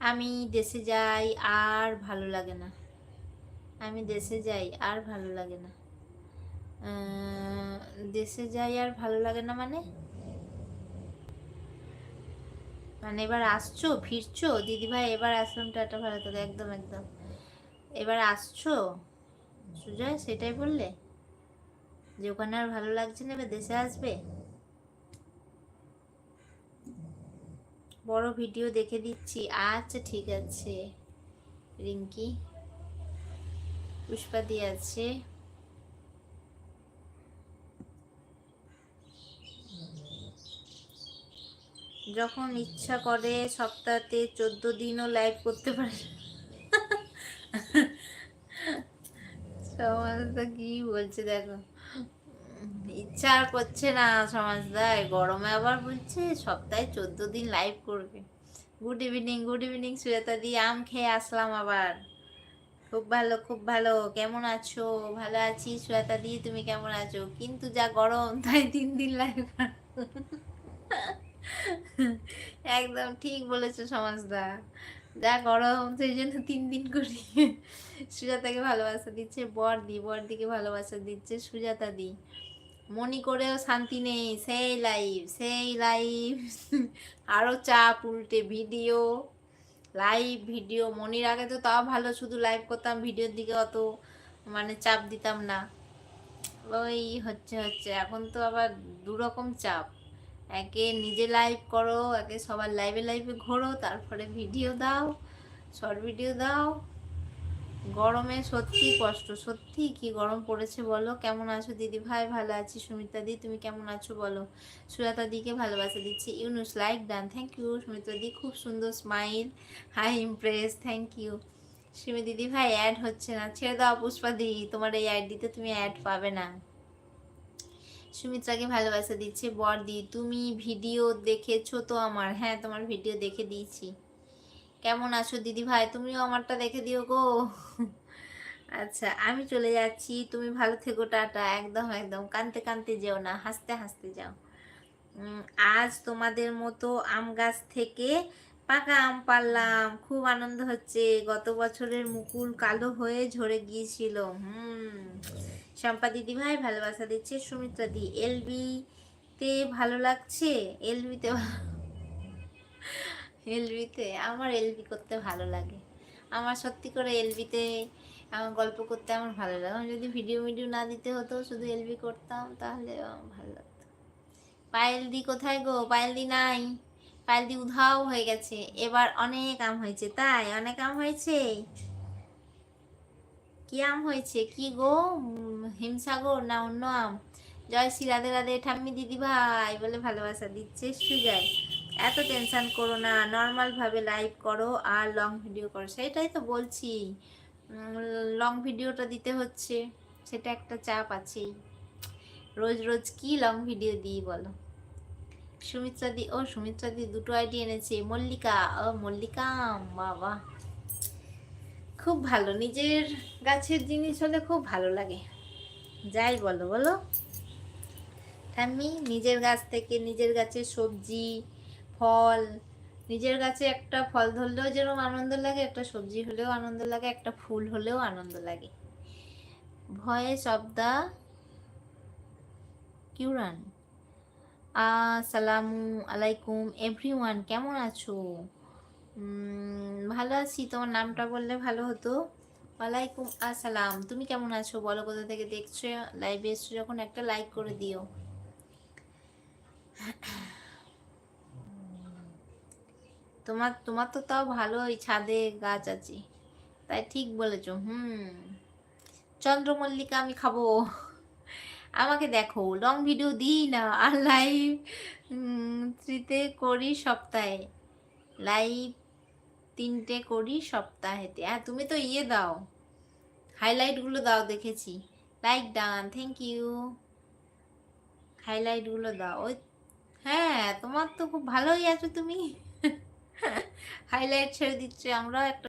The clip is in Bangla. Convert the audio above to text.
আমি দেশে যাই আর ভালো লাগে না। আমি দেশে যাই আর ভালো লাগে না। দেশে যাই আর ভালো লাগে না মানে? মানে এবার আসছো, ফিরছো? দিদিভাই, এবার আসলাম টাটা ভালো থাকে একদম একদম। এবার আসছো? সুজয়, সেটাই বললে? যে ওখানে আর ভালো লাগছে না, এবার দেশে আসবে? বড় ভিডিও দেখে দিচ্ছি। আচ্ছা ঠিক আছে। রিঙ্কি পুষ্পাদি আছে। যখন ইচ্ছা করে সপ্তাহে চোদ্দ দিনও লাইভ করতে পারে। সমাজদা কি বলছে দেখো। ইচ্ছা আর করছে না সমাজদা এই গরমে আবার বলছে, সপ্তাহে চোদ্দ দিন লাইভ করবে। Good evening good evening Sujata di, আম খেয়ে আসলাম আবার। খুব ভালো খুব ভালো, কেমন আছো? ভালো আছি, সুজাতা দি, তুমি কেমন আছো? কিন্তু যা গরম, তাই তিন দিন লাইভ একদম ঠিক বলেছ সমাজদা। যা গরম সেই জন্য তিন দিন করি। সুজাতাকে ভালোবাসা দিচ্ছে বর দি বর দিকে ভালোবাসা দিচ্ছে, সুজাতা দি। মনি করেও শান্তি নেই, সেই লাইভ সেই লাইভ আরও চাপ, উল্টে ভিডিও লাইভ ভিডিও মনির আগে তো তাও ভালো, শুধু লাইভ করতাম ভিডিওর দিকে অত মানে চাপ দিতাম না। ওই হচ্ছে হচ্ছে। এখন তো আবার দুরকম চাপ। একে নিজে লাইভ করো, একে সবার লাইভে লাইভে ঘোরো, তারপরে ভিডিও দাও শর্ট ভিডিও দাও। গরমে সত্যি কষ্ট, সত্যি কি গরম পড়েছে বলো? কেমন আছো দিদি ভাই? ভালো আছি। সুমিতা দি, তুমি কেমন আছো বলো? সুরাতা দিকে ভালোবাসা দিচ্ছি। Yunus like done thank you Sumita di, খুব সুন্দর smile hi impress thank you Sumi didi ভাই অ্যাড হচ্ছে না। ছেড়ে দাও পুষ্পা দি, তোমার এই আইডিতে তুমি অ্যাড পাবে না। সুমিত্রাকে ভালোবাসা দিচ্ছে। বর্দি, তুমি ভিডিও দেখেছ তো আমার? হ্যাঁ তোমার ভিডিও দেখে দিয়েছি। কেমন আছো দিদি ভাই? তুমিও আমারটা দেখে দিও গো। আচ্ছা আমি চলে যাচ্ছি। তুমি ভালো থেকো, টাটা। একদম একদম। কানতে কানতে যেও না, হাসতে হাসতে যাও। আজ তোমাদের মতো আম গাছ থেকে পাকা আম পারলাম। খুব আনন্দ হচ্ছে। গত বছরের মুকুল কালো হয়ে ঝরে গিয়েছিল। হুম। শম্পা দিদি ভাই, ভালোবাসা দিচ্ছে সুমিত্রা দি। এলবি তে ভালো লাগছে? এলবিতে এলবিতে আমার এলবি করতে ভালো লাগে। আমার সত্যি করে এলবিতে আমার গল্প করতে আমার ভালো লাগে। আমার যদি ভিডিও ভিডিও না দিতে হতো, শুধু এলবি করতাম, তাহলে ভালো লাগতো। পায়েল দি কোথায় গো? পায়েল দি নাই। পায়েল দি উধাও হয়ে গেছে। এবার অনেক আম হয়েছে, তাই অনেক আম হয়েছে? কি আম হয়েছে? কি গো? হিমসাগর না অন্য আম? জয় শ্রী রাধে রাধে, ঠাম্মি দিদি ভাই বলে ভালোবাসা দিচ্ছে সুজয়। এত টেনশন করো না নর্মালভাবে লাইভ করো আর লং ভিডিও করো। সেটাই তো বলছি। লং ভিডিওটা দিতে হচ্ছে, সেটা একটা চাপ আছেই। রোজ রোজ কি লং ভিডিও দিই বলো? সুমিত্রা দি, ও সুমিত্রা দি দুটো আইডি এনেছে, মল্লিকা, ও মল্লিকা, বাবা। খুব ভালো, নিজের গাছের জিনিস হলে খুব ভালো লাগে। যাই বলো বলো। ঠাম্মি, নিজের গাছ থেকে নিজের গাছের সবজি, ফল, নিজের গাছে একটা ফল ধরলেও যেরকম আনন্দ লাগে, একটা সবজি হলেও আনন্দ লাগে, একটা ফুল হলেও আনন্দ লাগে। Voice of the Quran. আসসালামু আলাইকুম এভরিওয়ান কেমন আছো? ভালো আছি, তোমার নামটা বললে ভালো হতো। ওয়ালাইকুম আসসালাম, তুমি কেমন আছো? বলো কোথা থেকে দেখছ? লাইভে এসছো যখন, একটা লাইক করে দিও। তোমার তোমার তো তাও ভালোই ছাদে গাছ আছে। তাই ঠিক বলেছ, হুম। চন্দ্রমল্লিকা আমি খাব। আমাকে দেখো লং ভিডিও দিই না, আর লাইভ থ্রিতে করি সপ্তাহে। লাইভ তিনটে করি সপ্তাহেতে। হ্যাঁ তুমি তো ইয়ে দাও হাইলাইটগুলো দাও দেখেছি। লাইক ডান থ্যাংক ইউ হাইলাইটগুলো দাও। ওই হ্যাঁ তোমার তো খুব ভালোই আছো তুমি। হাইলাইট ছেড়ে দিচ্ছে, আমরাও একটা